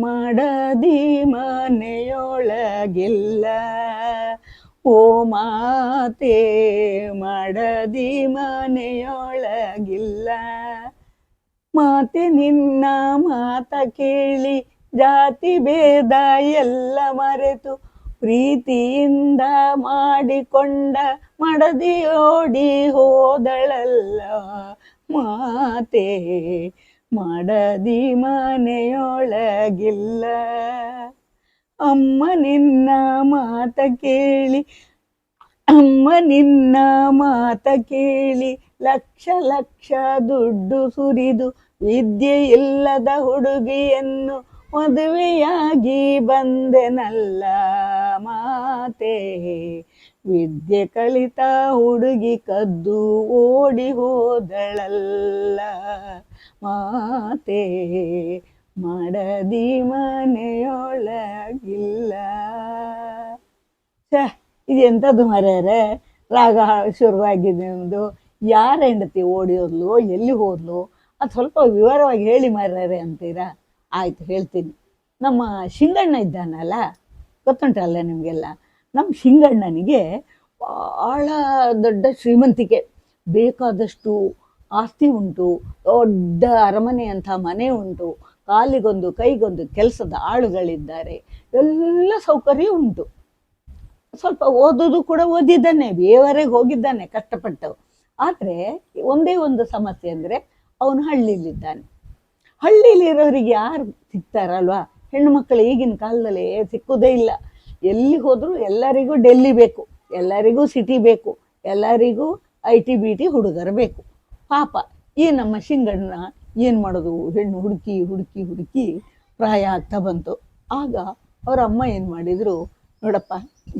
ಮಾಡದಿ ಮನೆಯೊಳಗಿಲ್ಲ. ಓ ಮಾತೆ ಮಾಡದಿ ಮನೆಯೊಳಗಿಲ್ಲ. ಮಾತೆ ನಿನ್ನ ಮಾತ ಕೇಳಿ ಜಾತಿ ಭೇದ ಎಲ್ಲ ಮರೆತು ಪ್ರೀತಿಯಿಂದ ಮಾಡಿಕೊಂಡ ಮಡದಿ ಓಡಿ ಹೋದಳಲ್ಲ. ಮಾತೆ ಮಾಡದಿ ಮನೆಯೊಳಗಿಲ್ಲ. ಅಮ್ಮ ನಿನ್ನ ಮಾತ ಕೇಳಿ, ಅಮ್ಮ ನಿನ್ನ ಮಾತ ಕೇಳಿ ಲಕ್ಷ ಲಕ್ಷ ದುಡ್ಡು ಸುರಿದು ವಿದ್ಯೆ ಇಲ್ಲದ ಹುಡುಗಿಯನ್ನು ಮದುವೆಯಾಗಿ ಬಂದೆನಲ್ಲ ಮಾತೆ. ವಿದ್ಯೆ ಕಲಿತ ಹುಡುಗಿ ಕದ್ದು ಓಡಿ ಹೋದಳಲ್ಲ. ಮಾತೆ ಮಾಡದಿ ಮನೆಯೊಳಗಿಲ್ಲ. ಛ, ಇದು ಎಂಥದ್ದು ಮರ್ಯಾರೆ ರಾಗ ಶುರುವಾಗಿದೆ ಒಂದು ಯಾರ ಹೆಂಡತಿ ಓಡಿ ಹೋದ್ಲು, ಎಲ್ಲಿ ಹೋದ್ಲು? ಅದು ಸ್ವಲ್ಪ ವಿವರವಾಗಿ ಹೇಳಿ ಮಾರ್ಯಾರೆ ಅಂತೀರಾ? ಆಯ್ತು, ಹೇಳ್ತೀನಿ. ನಮ್ಮ ಶಿಂಗಣ್ಣ ಇದ್ದಾನಲ್ಲ, ಗೊತ್ತುಂಟಲ್ಲ ನಿಮಗೆಲ್ಲ? ನಮ್ಮ ಶಿಂಗಣ್ಣನಿಗೆ ಭಾಳ ದೊಡ್ಡ ಶ್ರೀಮಂತಿಕೆ. ಬೇಕಾದಷ್ಟು ಆಸ್ತಿ ಉಂಟು, ದೊಡ್ಡ ಅರಮನೆ ಅಂತ ಮನೆ ಉಂಟು, ಕಾಲಿಗೊಂದು ಕೈಗೊಂದು ಕೆಲಸದ ಆಳುಗಳಿದ್ದಾರೆ, ಎಲ್ಲ ಸೌಕರ್ಯ ಉಂಟು. ಸ್ವಲ್ಪ ಓದೋದು ಕೂಡ ಓದಿದ್ದಾನೆ, ಬೇವರೆಗೆ ಹೋಗಿದ್ದಾನೆ ಕಷ್ಟಪಟ್ಟು. ಆದರೆ ಒಂದೇ ಒಂದು ಸಮಸ್ಯೆ ಅಂದರೆ ಅವನು ಹಳ್ಳಿಲಿದ್ದಾನೆ ಹಳ್ಳಿಲಿರೋರಿಗೆ ಯಾರು ಸಿಗ್ತಾರಲ್ವಾ? ಹೆಣ್ಣು ಮಕ್ಕಳು ಈಗಿನ ಕಾಲದಲ್ಲಿ ಸಿಕ್ಕುವುದೇ ಇಲ್ಲ. ಎಲ್ಲಿ ಹೋದರೂ ಎಲ್ಲರಿಗೂ ಡೆಲ್ಲಿ ಬೇಕು, ಎಲ್ಲರಿಗೂ ಸಿಟಿ ಬೇಕು, ಎಲ್ಲರಿಗೂ ಐ ಟಿ ಬಿ ಟಿ ಹುಡುಗರು ಬೇಕು. ಪಾಪ, ಈ ನಮ್ಮ ಶಿಂಗಣ್ಣ ಏನು ಮಾಡೋದು? ಹೆಣ್ಣು ಹುಡುಕಿ ಹುಡುಕಿ ಹುಡುಕಿ ಪ್ರಾಯ ಆಗ್ತಾ ಬಂತು. ಆಗ ಅವ್ರ ಅಮ್ಮ ಏನು ಮಾಡಿದರು? ನೋಡಪ್ಪ,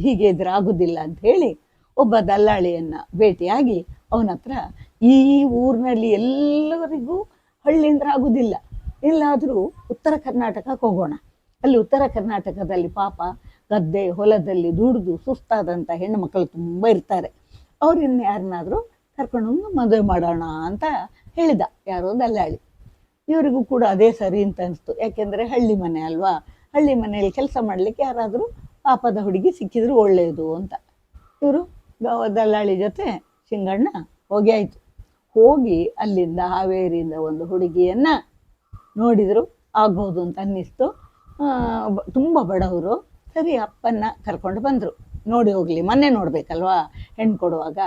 ಹೀಗೆ ಇದ್ರೆ ಆಗೋದಿಲ್ಲ ಅಂತ ಹೇಳಿ ಒಬ್ಬ ದಲ್ಲಾಳಿಯನ್ನು ಭೇಟಿಯಾಗಿ ಅವನ ಹತ್ರ ಈ ಊರಿನಲ್ಲಿ ಎಲ್ಲರಿಗೂ ಹಳ್ಳಿಯಿಂದ ಆಗೋದಿಲ್ಲ ಎಲ್ಲಾದರೂ ಉತ್ತರ ಕರ್ನಾಟಕಕ್ಕೆ ಹೋಗೋಣ. ಅಲ್ಲಿ ಉತ್ತರ ಕರ್ನಾಟಕದಲ್ಲಿ ಪಾಪ ಗದ್ದೆ, ಹೊಲದಲ್ಲಿ ದುಡಿದು ಸುಸ್ತಾದಂಥ ಹೆಣ್ಣು ಮಕ್ಕಳು ತುಂಬ ಇರ್ತಾರೆ. ಅವ್ರನ್ನ ಯಾರನ್ನಾದರೂ ಕರ್ಕೊಂಡೋಗಿ ಮದುವೆ ಮಾಡೋಣ ಅಂತ ಹೇಳಿದ. ಯಾರೋ ದಲ್ಲಾಳಿ ಇವರಿಗೂ ಕೂಡ ಅದೇ ಸರಿ ಅಂತ ಅನಿಸ್ತು. ಯಾಕೆಂದರೆ ಹಳ್ಳಿ ಮನೆ ಅಲ್ವಾ? ಹಳ್ಳಿ ಮನೆಯಲ್ಲಿ ಕೆಲಸ ಮಾಡಲಿಕ್ಕೆ ಯಾರಾದರೂ ಪಾಪದ ಹುಡುಗಿ ಸಿಕ್ಕಿದ್ರು ಒಳ್ಳೆಯದು ಅಂತ. ಇವರು ದಲ್ಲಾಳಿ ಜೊತೆ ಶಿಂಗಣ್ಣ ಹೋಗಿ ಆಯಿತು. ಹೋಗಿ ಅಲ್ಲಿಂದ ಹಾವೇರಿಯಿಂದ ಒಂದು ಹುಡುಗಿಯನ್ನು ನೋಡಿದರು. ಆಗ್ಬೋದು ಅಂತ ಅನ್ನಿಸ್ತು. ತುಂಬ ಬಡವರು. ಸರಿ, ಅಪ್ಪನ್ನ ಕರ್ಕೊಂಡು ಬಂದರು. ನೋಡಿ ಹೋಗಲಿ, ಮೊನ್ನೆ ನೋಡಬೇಕಲ್ವಾ? ಹೆಣ್ಣು ಕೊಡುವಾಗ.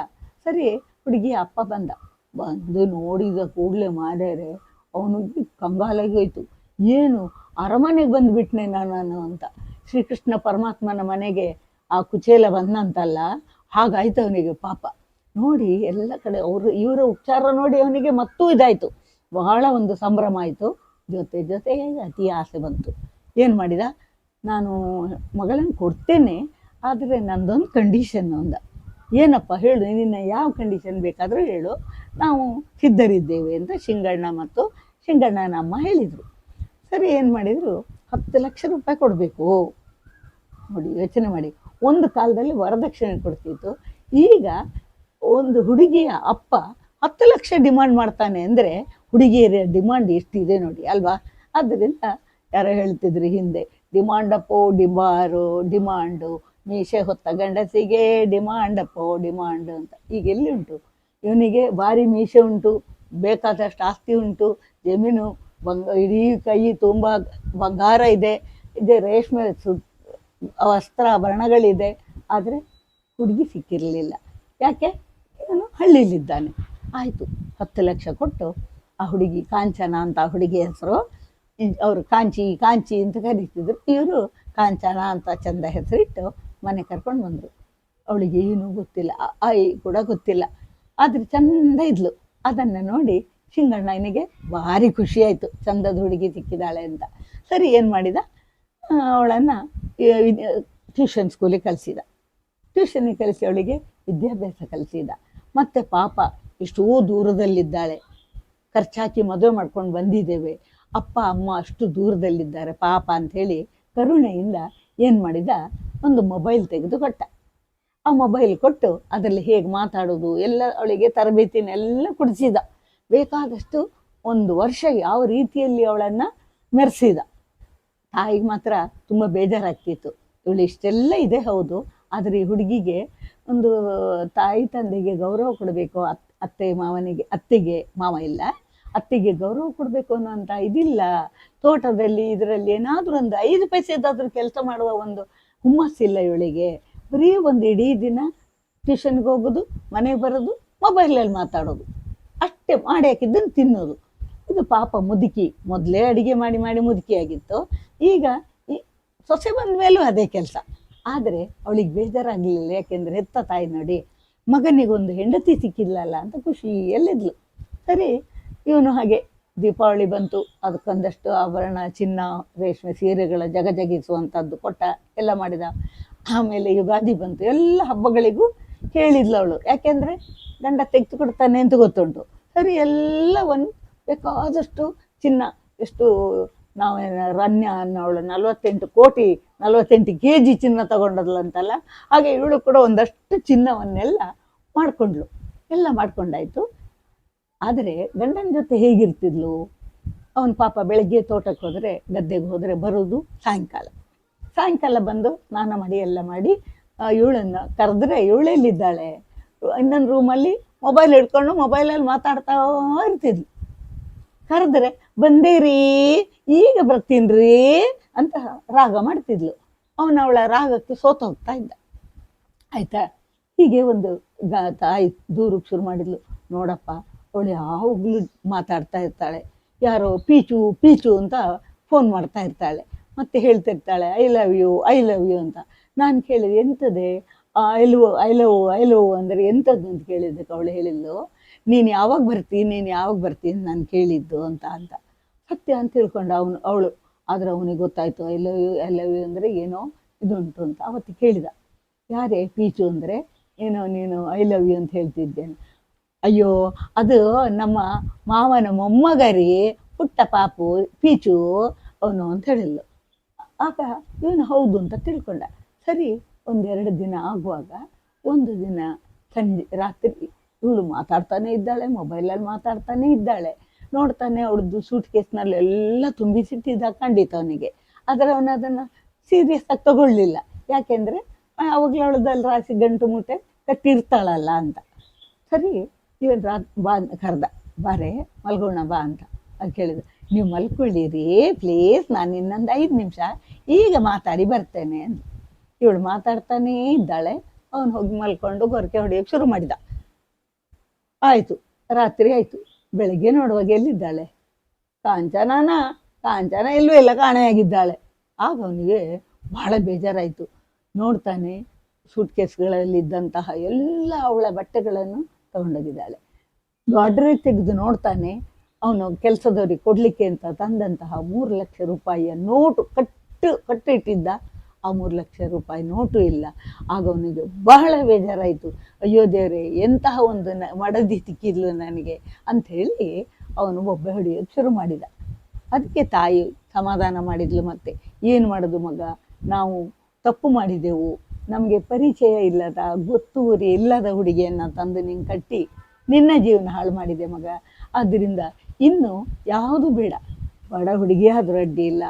ಸರಿ, ಹುಡುಗಿ ಅಪ್ಪ ಬಂದ. ಬಂದು ನೋಡಿದ ಕೂಡಲೇ ಮಾಡ್ಯಾರೆ ಅವನು ಕಂಗಾಲಾಗಿ ಹೋಯ್ತು. ಏನು, ಅರಮನೆಗೆ ಬಂದುಬಿಟ್ನೆ ನಾನು ಅಂತ. ಶ್ರೀಕೃಷ್ಣ ಪರಮಾತ್ಮನ ಮನೆಗೆ ಆ ಕುಚೇಲ ಬಂದಂತಲ್ಲ ಹಾಗಾಯ್ತು ಅವನಿಗೆ ಪಾಪ. ನೋಡಿ, ಎಲ್ಲ ಕಡೆ ಅವರು, ಇವರ ಉಪಚಾರ ನೋಡಿ ಅವನಿಗೆ ಮತ್ತೂ ಇದಾಯಿತು. ಬಹಳ ಒಂದು ಸಂಭ್ರಮ ಆಯಿತು. ಜೊತೆ ಜೊತೆಗೆ ಅತಿ ಆಸೆ ಬಂತು. ಏನು ಮಾಡಿದ? ನಾನು ಮಗಳನ್ನು ಕೊಡ್ತೇನೆ, ಆದರೆ ನಂದೊಂದು ಕಂಡೀಷನ್ ಅಂದ ಏನಪ್ಪ ಹೇಳು, ನಿನ್ನ ಯಾವ ಕಂಡೀಷನ್ ಬೇಕಾದರೂ ಹೇಳು. ನಾವು ಸಿದ್ಧರಿದ್ದೇವೆ ಅಂತ ಶಿಂಗಣ್ಣ ಮತ್ತು ಶಿಂಗಣ್ಣನ ಅಮ್ಮ ಹೇಳಿದರು. ಸರಿ, ಏನು ಮಾಡಿದರು? ಹತ್ತು ಲಕ್ಷ ರೂಪಾಯಿ ಕೊಡಬೇಕು. ನೋಡಿ, ಯೋಚನೆ ಮಾಡಿ. ಒಂದು ಕಾಲದಲ್ಲಿ ವರದಕ್ಷಿಣೆ ಕೊಡ್ತಿತ್ತು. ಈಗ ಒಂದು ಹುಡುಗಿಯ ಅಪ್ಪ ಹತ್ತು ಲಕ್ಷ ಡಿಮಾಂಡ್ ಮಾಡ್ತಾನೆ ಅಂದರೆ ಹುಡುಗಿಯರ ಡಿಮಾಂಡ್ ಎಷ್ಟಿದೆ ನೋಡಿ, ಅಲ್ವಾ? ಆದ್ದರಿಂದ ಯಾರೋ ಹೇಳ್ತಿದ್ರು ಹಿಂದೆ ಡಿಮಾಂಡಪ್ಪೋ ಡಿಮಾರು, ಡಿಮಾಂಡು ಮೀಸೆ ಹೊತ್ತ ಗಂಡಸಿಗೆ ಡಿಮಾಂಡಪ್ಪೋ ಡಿಮಾಂಡ್ ಅಂತ. ಈಗ ಎಲ್ಲಿ ಉಂಟು? ಇವನಿಗೆ ಭಾರಿ ಮೀಸೆ ಉಂಟು, ಬೇಕಾದಷ್ಟು ಆಸ್ತಿ ಉಂಟು, ಜಮೀನು ಬಂಗ, ಇಡೀ ಕೈ ತುಂಬ ಬಂಗಾರ ಇದೆ ಇದೆ ರೇಷ್ಮೆ ಸು ವಸ್ತ್ರಾಭರಣಗಳಿದೆ ಆದರೆ ಹುಡುಗಿ ಸಿಕ್ಕಿರಲಿಲ್ಲ. ಯಾಕೆ? ಇವನು ಹಳ್ಳಿಯಲ್ಲಿದ್ದಾನೆ. ಆಯಿತು, ಹತ್ತು ಲಕ್ಷ ಕೊಟ್ಟು ಆ ಹುಡುಗಿ ಕಾಂಚನ ಅಂತ ಹುಡುಗಿ ಹೆಸರು ಅವರು ಕಾಂಚಿ ಕಾಂಚಿ ಅಂತ ಕರೀತಿದ್ರು. ಇವರು ಕಾಂಚನ ಅಂತ ಚಂದ ಹೆಸರಿಟ್ಟು ಮನೆ ಕರ್ಕೊಂಡು ಬಂದರು. ಅವಳಿಗೆ ಏನೂ ಗೊತ್ತಿಲ್ಲ ಆಯಿ ಕೂಡ ಗೊತ್ತಿಲ್ಲ. ಆದರೆ ಚಂದ ಇದ್ಲು. ಅದನ್ನು ನೋಡಿ ಶಿಂಗಣ್ಣನಿಗೆ ಭಾರಿ ಖುಷಿಯಾಯಿತು ಚಂದದ ಹುಡುಗಿ ಸಿಕ್ಕಿದ್ದಾಳೆ ಅಂತ. ಸರಿ, ಏನು ಮಾಡಿದ? ಅವಳನ್ನು ಟ್ಯೂಷನ್ ಸ್ಕೂಲಿಗೆ ಕಳಿಸಿದ. ಟ್ಯೂಷನಿಗೆ ಕಲಿಸಿ ಅವಳಿಗೆ ವಿದ್ಯಾಭ್ಯಾಸ ಕಲಿಸಿದ ಮತ್ತು ಪಾಪ ಎಷ್ಟೋ ದೂರದಲ್ಲಿದ್ದಾಳೆ. ಖರ್ಚಾಕಿ ಮದುವೆ ಮಾಡ್ಕೊಂಡು ಬಂದಿದ್ದೇವೆ. ಅಪ್ಪ, ಅಮ್ಮ ಅಷ್ಟು ದೂರದಲ್ಲಿದ್ದಾರೆ, ಪಾಪ ಅಂಥೇಳಿ ಕರುಣೆಯಿಂದ ಏನು ಮಾಡಿದ? ಒಂದು ಮೊಬೈಲ್ ತೆಗೆದು ಕೊಟ್ಟ ಆ ಮೊಬೈಲ್ ಕೊಟ್ಟು ಅದರಲ್ಲಿ ಹೇಗೆ ಮಾತಾಡೋದು, ಎಲ್ಲ ಅವಳಿಗೆ ತರಬೇತಿನೆಲ್ಲ ಕೊಡಿಸಿದ. ಬೇಕಾದಷ್ಟು ಒಂದು ವರ್ಷ ಯಾವ ರೀತಿಯಲ್ಲಿ ಅವಳನ್ನು ಮೆರೆಸಿದ. ತಾಯಿಗೆ ಮಾತ್ರ ತುಂಬ ಬೇಜಾರಾಗ್ತಿತ್ತು. ಇವಳು ಇಷ್ಟೆಲ್ಲ ಇದೆ ಹೌದು, ಆದರೆ ಈ ಹುಡುಗಿಗೆ ಒಂದು ತಾಯಿ ತಂದೆಗೆ ಗೌರವ ಕೊಡಬೇಕು, ಅತ್, ಅತ್ತೆ ಮಾವನಿಗೆ, ಅತ್ತೆಗೆ ಮಾವ ಇಲ್ಲ. ಅತ್ತೆಗೆ ಗೌರವ ಕೊಡಬೇಕು ಅನ್ನೋಂಥ ಇದಿಲ್ಲ. ತೋಟದಲ್ಲಿ ಇದರಲ್ಲಿ ಏನಾದರೂ ಒಂದು ಐದು ಪೈಸೆದಾದ್ರೂ ಕೆಲಸ ಮಾಡುವ ಒಂದು ಹುಮ್ಮಸ್ಸಿಲ್ಲ ಇವಳಿಗೆ. ಬರೀ ಒಂದು ಇಡೀ ದಿನ ಟ್ಯೂಷನ್ಗೆ ಹೋಗೋದು, ಮನೆಗೆ ಬರೋದು ಮೊಬೈಲಲ್ಲಿ ಮಾತಾಡೋದು. ಅಷ್ಟೇ ಮಾಡಿ ಹಾಕಿದ್ದನ್ನು ತಿನ್ನೋದು. ಇದು ಪಾಪ ಮುದುಕಿ. ಮೊದಲೇ ಅಡುಗೆ ಮಾಡಿ ಮಾಡಿ ಮುದುಕಿ ಆಗಿತ್ತು. ಈಗ ಈ ಸೊಸೆ ಬಂದ ಮೇಲೂ ಅದೇ ಕೆಲಸ. ಆದರೆ ಅವಳಿಗೆ ಬೇಜಾರಾಗಲಿಲ್ಲ. ಯಾಕೆಂದರೆ ಹೆತ್ತ ತಾಯಿ ನೋಡಿ, ಮಗನಿಗೊಂದು ಹೆಂಡತಿ ಸಿಕ್ಕಿಲ್ಲಲ್ಲ ಅಂತ ಖುಷಿಯಲ್ಲಿದ್ಲು. ಸರಿ ಇವನು ಹಾಗೆ ದೀಪಾವಳಿ ಬಂತು ಅದಕ್ಕೊಂದಷ್ಟು ಆಭರಣ, ಚಿನ್ನ, ರೇಷ್ಮೆ ಸೀರೆಗಳ ಜಗಜಗಿಸುವಂಥದ್ದು ಕೊಟ್ಟ, ಎಲ್ಲ ಮಾಡಿದ. ಆಮೇಲೆ ಯುಗಾದಿ ಬಂತು, ಎಲ್ಲ ಹಬ್ಬಗಳಿಗೂ ಹೇಳಿದ್ಲು ಅವಳು. ಯಾಕೆಂದರೆ ಗಂಡ ತೆಗೆದು ಕೊಡ್ತಾನೆ ಅಂತ ಗೊತ್ತುಂಟು. ಸರಿ, ಎಲ್ಲವನ್ನು ಬೇಕಾದಷ್ಟು ಚಿನ್ನ, ಎಷ್ಟು ನಾವೇನು ರನ್ಯ ಅವಳು, ನಲವತ್ತೆಂಟು ಕೋಟಿ, ನಲವತ್ತೆಂಟು ಕೆ ಜಿ ಚಿನ್ನ ತಗೊಂಡದ್ಲಂತಲ್ಲ ಹಾಗೆ ಇವಳು ಕೂಡ ಒಂದಷ್ಟು ಚಿನ್ನವನ್ನೆಲ್ಲ ಮಾಡಿಕೊಂಡ್ಳು. ಎಲ್ಲ ಮಾಡ್ಕೊಂಡಾಯ್ತು. ಆದರೆ ಗಂಡನ ಜೊತೆ ಹೇಗಿರ್ತಿದ್ಲು? ಅವನ ಪಾಪ ಬೆಳಗ್ಗೆ ತೋಟಕ್ಕೆ ಹೋದರೆ, ಗದ್ದೆಗೆ ಹೋದರೆ ಬರೋದು ಸಾಯಂಕಾಲ. ಸಾಯಂಕಾಲ ಬಂದು ಸ್ನಾನ ಮಾಡಿ, ಎಲ್ಲ ಮಾಡಿ ಇವಳನ್ನು ಕರೆದ್ರೆ ಇವಳೆಲ್ಲಿದ್ದಾಳೆ ಇನ್ನೊಂದು ರೂಮಲ್ಲಿ ಮೊಬೈಲ್ ಹಿಡ್ಕೊಂಡು ಮೊಬೈಲಲ್ಲಿ ಮಾತಾಡ್ತಾ ಇರ್ತಿದ್ಲು. ಕರೆದ್ರೆ, ಬಂದೇರಿ, ಈಗ ಬರ್ತೀನ್ರಿ ಅಂತ ರಾಗ ಮಾಡ್ತಿದ್ಲು. ಅವನ ಅವಳ ರಾಗಕ್ಕೆ ಸೋತು ಹೋಗ್ತಾ ಇದ್ದ. ಆಯ್ತಾ? ಹೀಗೆ ಒಂದು ಗ ತಾಯಿ ದೂರಕ್ಕೆ ಶುರು ಮಾಡಿದ್ಲು. ನೋಡಪ್ಪ ಅವಳು ಯಾವಾಗಲೂ ಮಾತಾಡ್ತಾ ಇರ್ತಾಳೆ. ಯಾರೋ ಪೀಚು ಪೀಚು ಅಂತ ಫೋನ್ ಮಾಡ್ತಾ ಇರ್ತಾಳೆ. ಮತ್ತೆ ಹೇಳ್ತಿರ್ತಾಳೆ I love you I love you ಅಂತ. ನಾನು ಕೇಳಿದೆ ಎಂಥದೇ I love I love I love ಅಂದರೆ ಎಂಥದ್ದು ಅಂತ ಕೇಳಿದ್ದಕ್ಕೆ ಅವಳು ಹೇಳಿದ್ಲು, ನೀನು ಯಾವಾಗ ಬರ್ತೀನಿ ನೀನು ಯಾವಾಗ ಬರ್ತೀನಿ ನಾನು ಕೇಳಿದ್ದು ಅಂತ ಅಂತ. ಸತ್ಯ ಅಂತ ತಿಳ್ಕೊಂಡ ಅವನು, ಅವಳು. ಆದರೆ ಅವನಿಗೆ ಗೊತ್ತಾಯ್ತು I love you I love you ಅಂದರೆ ಏನೋ ಇದುಂಟು ಅಂತ ಅವತ್ತು ಕೇಳಿದ. ಯಾರೇ ಪೀಚು ಅಂದರೆ, ಏನೋ ನೀನು ಐ ಲವ್ ಯು ಅಂತ ಹೇಳ್ತಿದ್ದೇನೆ. ಅಯ್ಯೋ, ಅದು ನಮ್ಮ ಮಾವನ ಮೊಮ್ಮಗರಿ ಪುಟ್ಟ ಪಾಪು, ಪೀಚು, ಅವನು ಅಂತ ಹೇಳಿದ್ಲು. ಆಗ ಇವನು ಹೌದು ಅಂತ ತಿಳ್ಕೊಂಡ. ಸರಿ, ಒಂದೆರಡು ದಿನ ಆಗುವಾಗ, ಒಂದು ದಿನ ಸಂಜೆ, ರಾತ್ರಿ ಇವಳು ಮಾತಾಡ್ತಾನೆ ಇದ್ದಾಳೆ, ಮೊಬೈಲಲ್ಲಿ ಮಾತಾಡ್ತಾನೆ ಇದ್ದಾಳೆ. ನೋಡ್ತಾನೆ ಅವಳದ್ದು ಸೂಟ್ ಕೇಸ್ನಲ್ಲಿ ಎಲ್ಲ ತುಂಬಿಸಿಟ್ಟಿದ್ದ ಖಂಡಿತ ಅವನಿಗೆ. ಆದರೆ ಅವನು ಅದನ್ನು ಸೀರಿಯಸ್ ಆಗಿ ತಗೊಳ್ಳಿಲ್ಲ. ಯಾಕೆಂದರೆ ಅವಾಗಲೇ ಅವಳದಲ್ಲಿ ರಾಸಿ ಗಂಟು ಮೂಟೆ ಕಟ್ಟಿರ್ತಾಳಲ್ಲ ಅಂತ. ಸರಿ ಇವನು ರಾ ಬಾ ಕರೆದ, ಬಾರೆ ಮಲ್ಗೋಣ ಬಾ ಅಂತ ಅದು ಕೇಳಿದ ನೀವು ಮಲ್ಕೊಳ್ಳಿರಿ ಪ್ಲೀಸ್ ನಾನು ಇನ್ನೊಂದು ಐದು ನಿಮಿಷ ಈಗ ಮಾತಾಡಿ ಬರ್ತೇನೆ ಅಂತ ಇವಳು ಮಾತಾಡ್ತಾನೇ ಇದ್ದಾಳೆ. ಅವನು ಹೋಗಿ ಮಲ್ಕೊಂಡು ಗೊರಕೆ ಹೊಡೆಯೋಕ್ಕೆ ಶುರು ಮಾಡಿದ. ಆಯಿತು, ರಾತ್ರಿ ಆಯಿತು. ಬೆಳಗ್ಗೆ ನೋಡುವಾಗ ಎಲ್ಲಿದ್ದಾಳೆ? ಕಾಂಚನಾನ, ಕಾಂಚನ ಎಲ್ಲೂ ಎಲ್ಲ ಕಾಣೆಯಾಗಿದ್ದಾಳೆ ಆಗ ಅವನಿಗೆ ಬಹಳ ಬೇಜಾರಾಯಿತು. ನೋಡ್ತಾನೆ ಸೂಟ್ ಕೇಸ್ಗಳಲ್ಲಿದ್ದಂತಹ ಎಲ್ಲ ಅವಳ ಬಟ್ಟೆಗಳನ್ನು ತಗೊಂಡೋಗಿದ್ದಾಳೆ. ಗಾಡ್ರಿ ತೆಗೆದು ನೋಡ್ತಾನೆ, ಅವನು ಕೆಲಸದವ್ರಿಗೆ ಕೊಡಲಿಕ್ಕೆ ಅಂತ ತಂದಂತಹ ಮೂರು ಲಕ್ಷ ರೂಪಾಯಿಯ ನೋಟು ಕಟ್ಟು, ಕಟ್ಟಿಟ್ಟಿದ್ದ. ಆ ಮೂರು ಲಕ್ಷ ರೂಪಾಯಿ ನೋಟು ಇಲ್ಲ. ಆಗ ಅವನಿಗೆ ಬಹಳ ಬೇಜಾರಾಯಿತು. ಅಯ್ಯೋ ದೇವರೇ, ಎಂತಹ ಒಂದು ನ, ಮಡದಿ ತಿಕ್ಕಿದ್ಲು ನನಗೆ ಅಂಥೇಳಿ ಅವನು ಬೊಬ್ಬೆ ಹೊಡೆಯೋದು ಶುರು ಮಾಡಿದ. ಅದಕ್ಕೆ ತಾಯಿ ಸಮಾಧಾನ ಮಾಡಿದ್ಲು ಮತ್ತೆ. ಏನು ಮಾಡೋದು ಮಗ? ನಾವು ತಪ್ಪು ಮಾಡಿದೆವು. ನಮಗೆ ಪರಿಚಯ ಇಲ್ಲದ ಗೊತ್ತೂರಿ ಇಲ್ಲದ ಹುಡುಗಿಯನ್ನು ತಂದು ನೀನು ಕಟ್ಟಿ ನಿನ್ನ ಜೀವನ ಹಾಳು ಮಾಡಿದೆ ಮಗ. ಆದ್ದರಿಂದ ಇನ್ನು ಯಾವುದು ಬೇಡ. ಬಡ ಹುಡುಗಿ ಆದರೂ ಅಡ್ಡಿ ಇಲ್ಲ,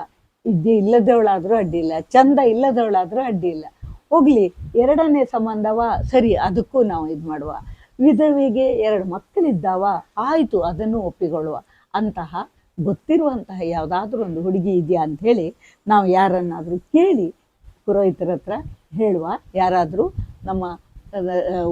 ವಿದ್ಯೆ ಇಲ್ಲದವಳಾದರೂ ಅಡ್ಡಿ ಇಲ್ಲ, ಚಂದ ಇಲ್ಲದವಳಾದರೂ ಅಡ್ಡಿ ಇಲ್ಲ. ಹೋಗಲಿ, ಎರಡನೇ ಸಂಬಂಧವ? ಸರಿ, ಅದಕ್ಕೂ ನಾವು ಇದು ಮಾಡುವ. ವಿಧವೆಗೆ ಎರಡು ಮಕ್ಕಳಿದ್ದಾವ, ಆಯಿತು, ಅದನ್ನು ಒಪ್ಪಿಕೊಳ್ಳುವ. ಅಂತಹ ಗೊತ್ತಿರುವಂತಹ ಯಾವುದಾದ್ರೂ ಒಂದು ಹುಡುಗಿ ಇದೆಯಾ ಹೇಳಿ ನಾವು ಯಾರನ್ನಾದರೂ ಕೇಳಿ ಪುರೋಹಿತರ ಹತ್ರ ಹೇಳುವ ಯಾರಾದರೂ ನಮ್ಮ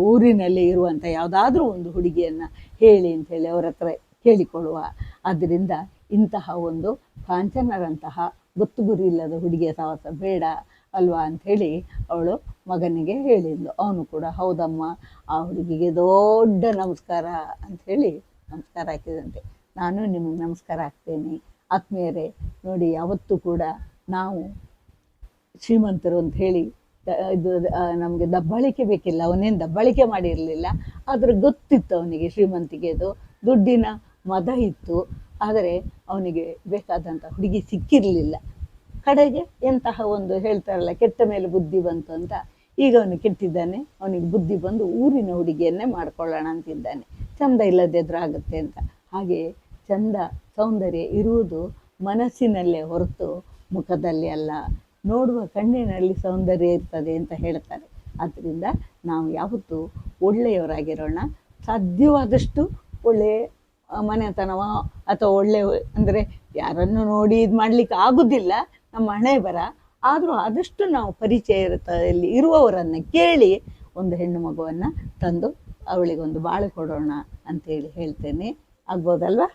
ಊರಿನಲ್ಲಿ ಇರುವಂಥ ಯಾವುದಾದ್ರೂ ಒಂದು ಹುಡುಗಿಯನ್ನು ಹೇಳಿ ಅಂಥೇಳಿ ಅವರ ಹತ್ರ ಕೇಳಿಕೊಳ್ಳುವ ಆದ್ದರಿಂದ ಇಂತಹ ಒಂದು ಕಾಂಚನರಂತಹ ಗೊತ್ತು ಗುರಿ ಇಲ್ಲದ ಹುಡುಗಿಯ ಸಹವಾಸ ಬೇಡ ಅಲ್ವಾ ಅಂಥೇಳಿ ಅವಳು ಮಗನಿಗೆ ಹೇಳಿದ್ಲು. ಅವನು ಕೂಡ, ಹೌದಮ್ಮ, ಆ ಹುಡುಗಿಗೆ ದೊಡ್ಡ ನಮಸ್ಕಾರ ಅಂಥೇಳಿ ನಮಸ್ಕಾರ ಹಾಕಿದಂತೆ. ನಾನು ನಿಮಗೆ ನಮಸ್ಕಾರ ಹಾಕ್ತೇನೆ. ಆತ್ಮೀಯರೇ, ನೋಡಿ, ಯಾವತ್ತೂ ಕೂಡ ನಾವು ಶ್ರೀಮಂತರು ಅಂತ ಹೇಳಿ ಇದು ನಮಗೆ ದಬ್ಬಾಳಿಕೆ ಬೇಕಿಲ್ಲ. ಅವನೇನು ದಬ್ಬಾಳಿಕೆ ಮಾಡಿರಲಿಲ್ಲ. ಆದರೆ ಗೊತ್ತಿತ್ತು ಅವನಿಗೆ ಶ್ರೀಮಂತಿಗೆದು ದುಡ್ಡಿನ ಮದ ಇತ್ತು. ಆದರೆ ಅವನಿಗೆ ಬೇಕಾದಂಥ ಹುಡುಗಿ ಸಿಕ್ಕಿರಲಿಲ್ಲ. ಕಡೆಗೆ ಎಂತಹ ಒಂದು ಹೇಳ್ತಾರಲ್ಲ, ಕೆಟ್ಟ ಮೇಲೆ ಬುದ್ಧಿ ಬಂತು ಅಂತ. ಈಗ ಅವನು ಕೆಟ್ಟಿದ್ದಾನೆ. ಅವನಿಗೆ ಬುದ್ಧಿ ಬಂದು ಊರಿನ ಹುಡುಗಿಯನ್ನೇ ಮಾಡ್ಕೊಳ್ಳೋಣ ಅಂತಿದ್ದಾನೆ. ಚಂದ ಇಲ್ಲದೆ ಆಗುತ್ತೆ ಅಂತ. ಹಾಗೆ ಚಂದ ಸೌಂದರ್ಯ ಇರುವುದು ಮನಸ್ಸಿನಲ್ಲೇ ಹೊರತು ಮುಖದಲ್ಲಿ ಅಲ್ಲ. ನೋಡುವ ಕಣ್ಣಿನಲ್ಲಿ ಸೌಂದರ್ಯ ಇರ್ತದೆ ಅಂತ ಹೇಳ್ತಾರೆ. ಆದ್ದರಿಂದ ನಾವು ಯಾವತ್ತೂ ಒಳ್ಳೆಯವರಾಗಿರೋಣ. ಸಾಧ್ಯವಾದಷ್ಟು ಒಳ್ಳೆಯ ಮನೆತನವ ಅಥವಾ ಒಳ್ಳೆಯ ಅಂದರೆ ಯಾರನ್ನು ನೋಡಿ ಇದು ಮಾಡಲಿಕ್ಕೆ ಆಗೋದಿಲ್ಲ, ನಮ್ಮ ಹಣೆ ಬರ. ಆದರೂ ಆದಷ್ಟು ನಾವು ಪರಿಚಯದಲ್ಲಿ ಇರುವವರನ್ನು ಕೇಳಿ ಒಂದು ಹೆಣ್ಣು ಮಗುವನ್ನು ತಂದು ಅವಳಿಗೊಂದು ಬಾಳೆ ಕೊಡೋಣ ಅಂತೇಳಿ ಹೇಳ್ತೇನೆ. ಆಗ್ಬೋದಲ್ವಾ?